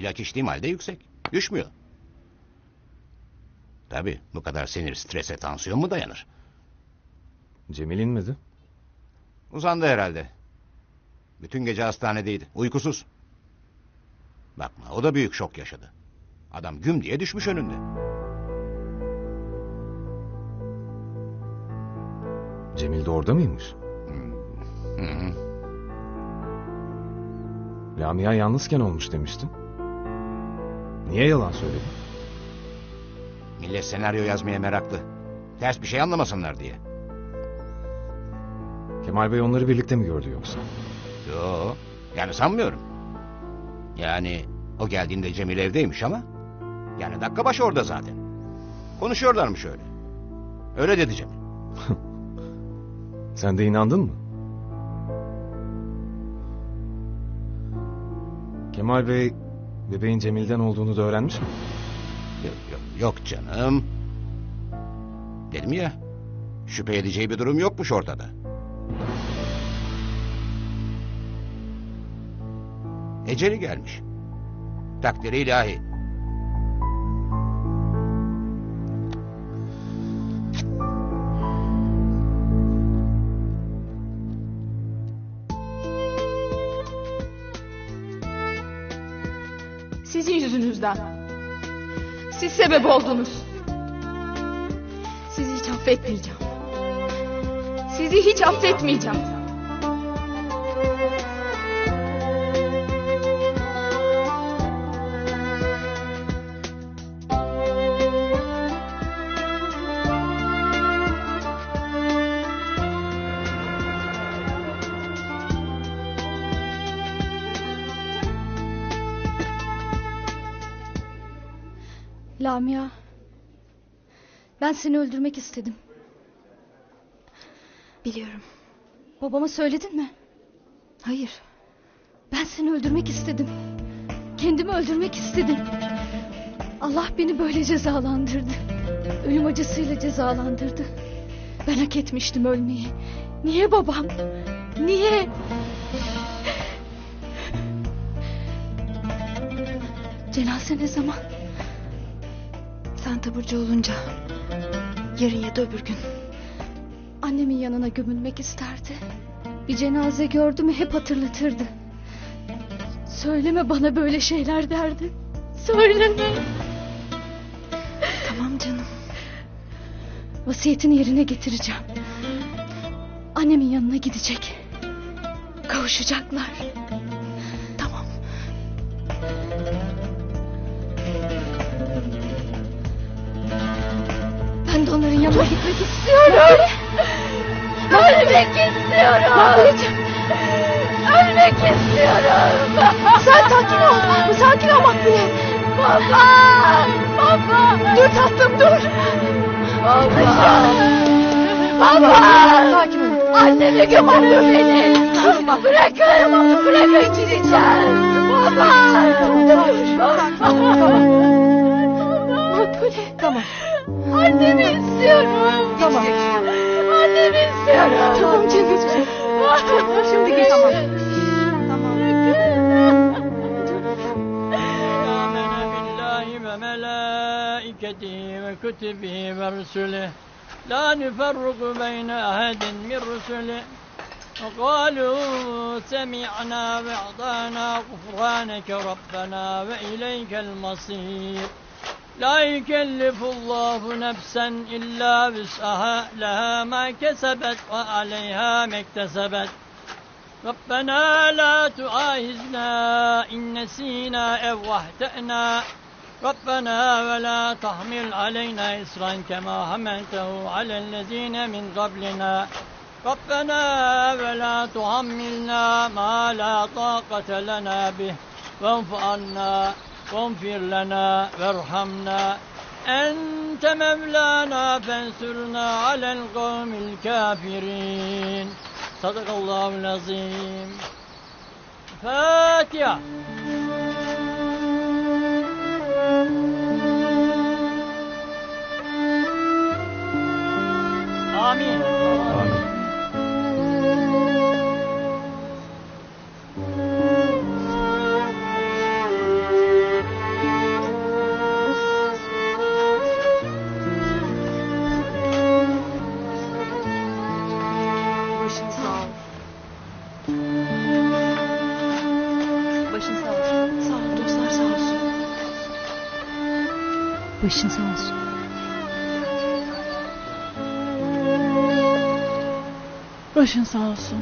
İlaç içtiğim halde yüksek. Düşmüyor. Tabii bu kadar sinir, strese, tansiyon mu dayanır? Cemil inmedi. Uzandı herhalde. Bütün gece hastanedeydi. Uykusuz. Bakma o da büyük şok yaşadı. Adam güm diye düşmüş önünde. Cemil de orada mıymış? Hı hı. Lamia yalnızken olmuş demiştin. Niye yalan söyledin? Millet senaryo yazmaya meraklı. Ters bir şey anlamasınlar diye. Kemal Bey onları birlikte mi gördü yoksa? Yo, yani sanmıyorum. Yani o geldiğinde Cemil evdeymiş ama... Yani dakika başı orada zaten. Konuşuyorlarmış öyle. Öyle dedi Cemil. Sen de inandın mı? Kemal Bey bebeğin Cemil'den olduğunu da öğrenmiş mi? Yok, yok, yok canım. Dedim ya, şüphe edeceği bir durum yokmuş ortada. Eceli gelmiş. Takdiri ilahi. Sizin yüzünüzden. Siz sebep oldunuz. Sizi hiç affetmeyeceğim. Sizi hiç affetmeyeceğim. Lamia. Ben seni öldürmek istedim. Biliyorum. Babama söyledin mi? Hayır. Ben seni öldürmek istedim. Kendimi öldürmek istedim. Allah beni böyle cezalandırdı. Ölüm acısıyla cezalandırdı. Ben hak etmiştim ölmeyi. Niye babam? Niye? Cenaze ne zaman? Sen taburcu olunca yarın ya da öbür gün. Annemin yanına gömülmek isterdi. Bir cenaze gördü mü hep hatırlatırdı. Söyleme bana böyle şeyler derdi. Söyleme. Tamam canım. Vasiyetini yerine getireceğim. Annemin yanına gidecek. Kavuşacaklar. De onların yanına gitmek istiyorum. Ölmek istiyorum. Anneciğim. Ölmek istiyorum. Sen sakin ol. Sakin ol Makbule. Baba. Baba. Dur tatlım dur. Baba. Baba. Sakin ol. Annemi gömüldü beni. Bırakın. Bırakın gideceğim. Baba. Baba. Makbule. Tamam. Annemi istiyorum. Tamam. Annemi istiyorum. Tamam canım. Şimdi geç. Tamam. وملائكته وكتبه ورسله لا نفرق بين أحد من رسله وقالوا سمعنا وأعطانا غفرانك ربنا وإليك المصير لا يكلف الله نفسا إلا وسعها لها ما كسبت وعليها ما اكتسبت. ربنا لا تؤاخذنا إن نسينا أو أخطأنا. ربنا ولا تحمل علينا إصرا كما حملته على الذين من قبلنا. ربنا ولا تحملنا ما لا طاقة لنا به. واعف عنا. واغفر لنا وارحمنا أنت مولانا فانصرنا على القوم الكافرين صدق الله العظيم فاتحة Başın sağ olsun. Başın sağ olsun.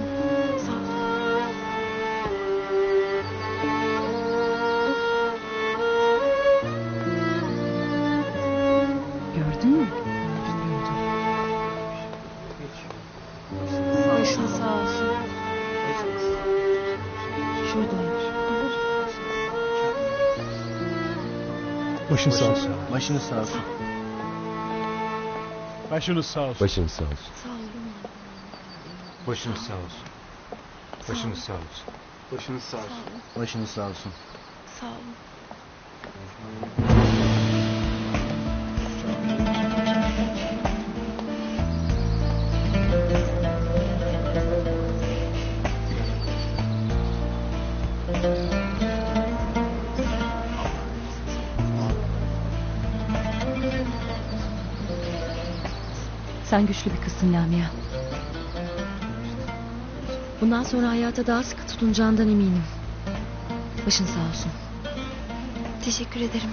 Başın sağ olsun. Başınız sağ olsun. Başınız sağ olsun. Başınız sağ olsun. Başınız sağ olsun. Başınız sağ olsun. Başınız sağ olsun. Başınız sağ olsun. Sağ olun. Sen güçlü bir kızsın Lamia. Bundan sonra hayata daha sıkı tutunacağından eminim. Başın sağ olsun. Teşekkür ederim.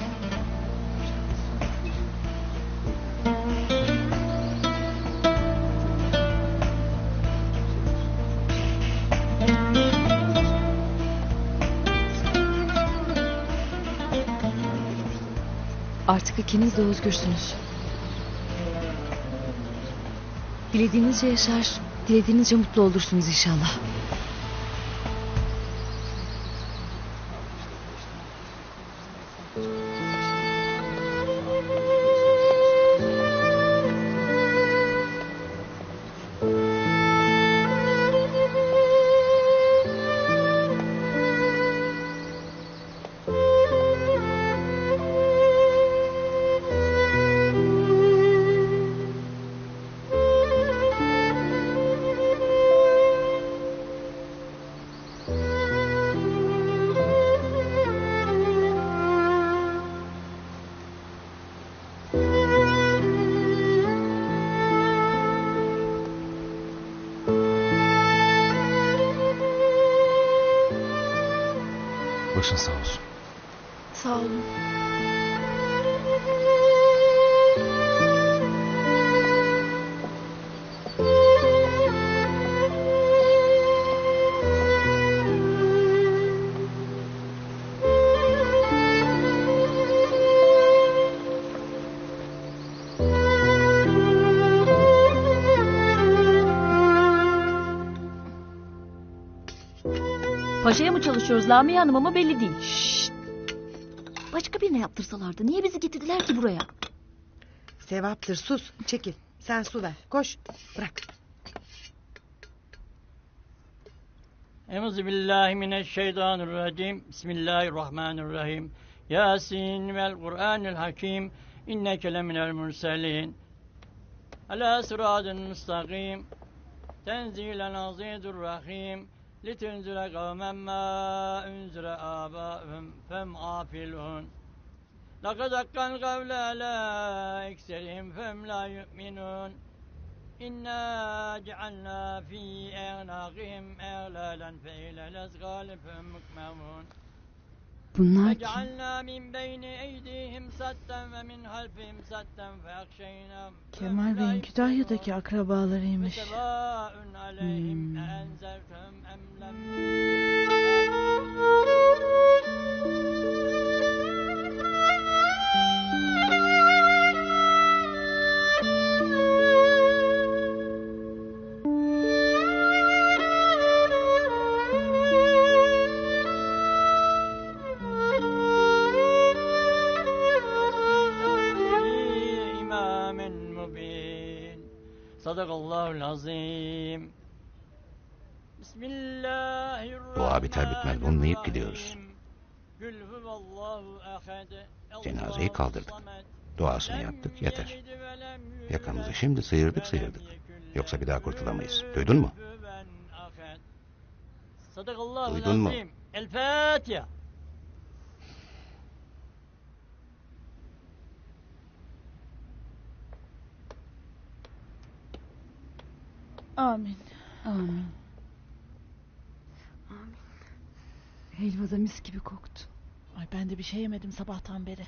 Artık ikiniz de özgürsünüz. Dilediğinizce yaşar, dilediğinizce mutlu olursunuz inşallah. Başın sağ olsun. Sağ olun. Paşa'ya mı çalışıyoruz Lamia Hanım ama belli değil. Başka birine yaptırsalardı. Niye bizi getirdiler ki buraya? Sevaptır sus çekil. Sen su ver koş bırak. Euzu billahi mineşşeytanirracim. Bismillahirrahmanirrahim. Yasin vel Kur'anil Hakim. İnneke leminel murselin. Ala sıradın müstakim. Tenzilen azidur rahim. لتنزل قوما ما أنزل آباءهم فهم غافلون. لقد حقا القول على أكثرهم فهم لا يؤمنون. إنا جعلنا في أعناقهم أغلالا فإلى الأسغال فهم مكمامون Bunlar ki Kemal Bey'in Kütahya'daki akrabalarıymış. Hmm. Sadakallahul azim. Bismillahirrahmanirrahim. Dua biter bitmez bulmayıp gidiyoruz. Cenazeyi kaldırdık. Duasını yaptık yeter. Yakamızı şimdi sıyırdık sıyırdık. Yoksa bir daha kurtulamayız. Duydun mu? Duydun mu? El Fatiha. Amin. Amin. Helva da mis gibi koktu. Ay ben de bir şey yemedim sabahtan beri.